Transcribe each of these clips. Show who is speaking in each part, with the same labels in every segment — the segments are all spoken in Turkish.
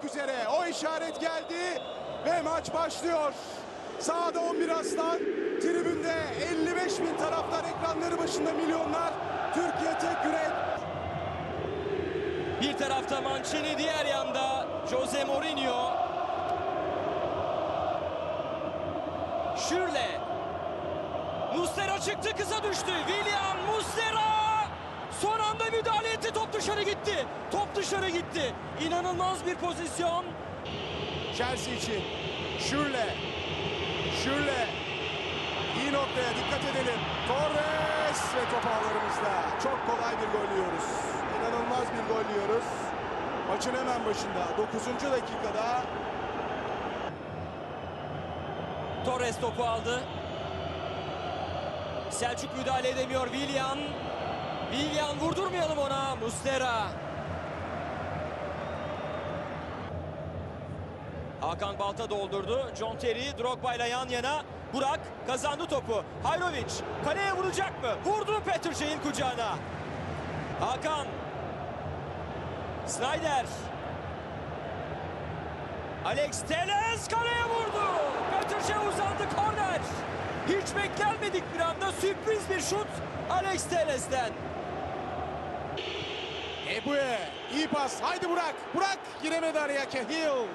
Speaker 1: olmak üzere. O işaret geldi ve maç başlıyor. Sağda 11 aslan, tribünde 55 bin taraftar ekranları başında milyonlar. Türkiye tek yürek.
Speaker 2: Bir tarafta Mancini, diğer yanda Jose Mourinho. Şürle. Muslera çıktı, kısa düştü. Anda müdahale etti, top dışarı gitti. Top dışarı gitti. İnanılmaz bir pozisyon.
Speaker 1: Chelsea için. Şürle. Şürle. İyi noktaya dikkat edelim. Torres ve top ağlarımızda. Çok kolay bir gol yiyoruz. İnanılmaz bir gol yiyoruz. Maçın hemen başında 9. dakikada
Speaker 2: Torres topu aldı. Selçuk müdahale edemiyor. Willian. Willian vurdurmayalım ona. Muslera. Hakan Balta doldurdu. John Terry Drogba ile yan yana. Burak kazandı topu. Hayrovic kaleye vuracak mı? Vurdu Petr Şey'in kucağına. Hakan. Snyder. Alex Teles kaleye vurdu. Petr Şey uzandı korner. Hiç beklenmedik bir anda sürpriz bir şut Alex Teles'ten.
Speaker 1: Ebu'ye iyi pas. Haydi Burak. Burak giremedi araya Cahill.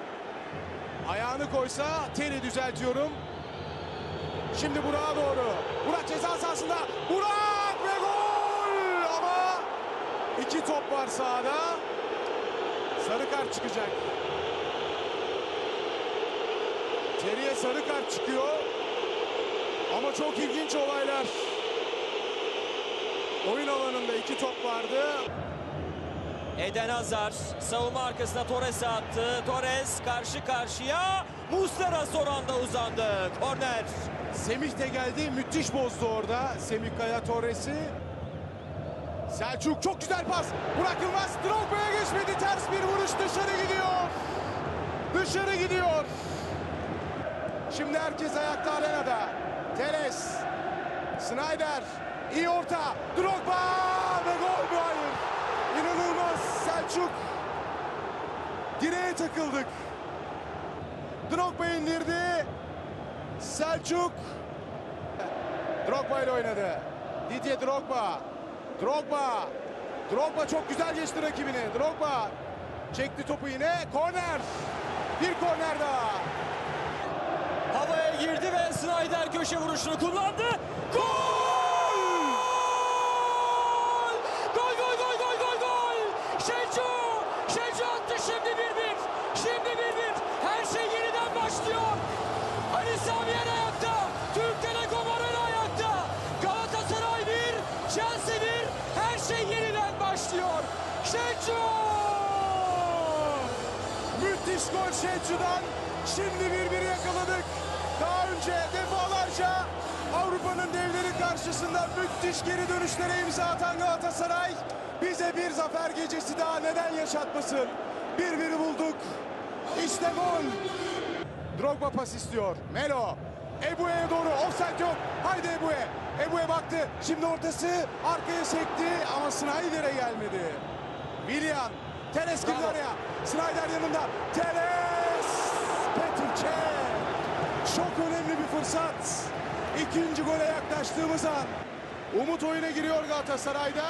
Speaker 1: Ayağını koysa teri düzeltiyorum. Şimdi Burak'a doğru. Burak ceza sahasında. Burak ve gol! Ama iki top var sahada. Sarı kart çıkacak. Teri'ye sarı kart çıkıyor. Ama çok ilginç olaylar. Oyun alanında iki top vardı.
Speaker 2: Eden Hazar savunma arkasına Torres'e attı. Torres karşı karşıya. Muslera son anda uzandı. Korner.
Speaker 1: Semih de geldi. Müthiş bozdu orada. Semih Kaya Torres'i. Selçuk çok güzel pas. Burak Yılmaz Drogba'ya geçmedi. Ters bir vuruş dışarı gidiyor. Dışarı gidiyor. Şimdi herkes ayakta arenada. Teres. Snyder. iyi orta. Drogba ve gol mü? Hayır. İnanılmaz Selçuk. Direğe takıldık. Drogba indirdi. Selçuk Drogba ile oynadı. Didier Drogba. Drogba. Drogba çok güzel geçti rakibini. Drogba çekti topu yine. Korner. Bir korner daha.
Speaker 2: Havaya girdi ve Snyder köşe vuruşunu kullandı. Gol! Gol gol gol gol gol gol! Şencu! Şencu attı şimdi 1-1. Şimdi 1-1. Her şey yeniden başlıyor. Ali Sami ayakta. Türk Telekom Arena ayakta. Galatasaray 1, Chelsea 1. Her şey yeniden başlıyor. Şencu!
Speaker 1: Müthiş gol Şençu'dan. Şimdi birbiri yakaladık. Daha önce defalarca Avrupa'nın devleri karşısında müthiş geri dönüşlere imza atan Galatasaray bize bir zafer gecesi daha neden yaşatmasın? Bir bulduk. İşte gol. Drogba pas istiyor. Melo. Ebu'ya doğru. Offside yok. Haydi Ebu'ya. Ebu'ya baktı. Şimdi ortası arkaya sekti ama Snyder'e gelmedi. Willian. Teres girdi
Speaker 2: Bravo.
Speaker 1: araya. Snyder yanında. Teres. Petr Cech. Çok önemli bir fırsat. İkinci gole yaklaştığımız an. Umut oyuna giriyor Galatasaray'da.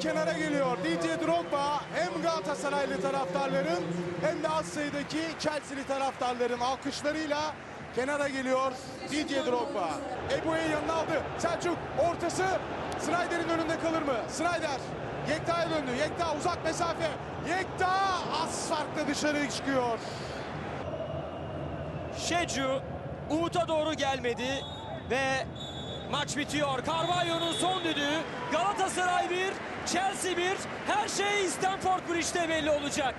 Speaker 1: Kenara geliyor. Didier Drogba hem Galatasaraylı taraftarların hem de az sayıdaki Chelsea'li taraftarların alkışlarıyla kenara geliyor Didier Drogba. Ebu'yu yanına aldı. Selçuk ortası Snyder'in önünde kalır mı? Snyder Yekta'ya döndü. Yekta uzak mesafe. Yekta az farkla dışarı çıkıyor.
Speaker 2: Şecu Umut'a doğru gelmedi ve maç bitiyor. Carvalho'nun son düdüğü. Galatasaray 1, Chelsea 1. Her şey Stamford Bridge'de belli olacak.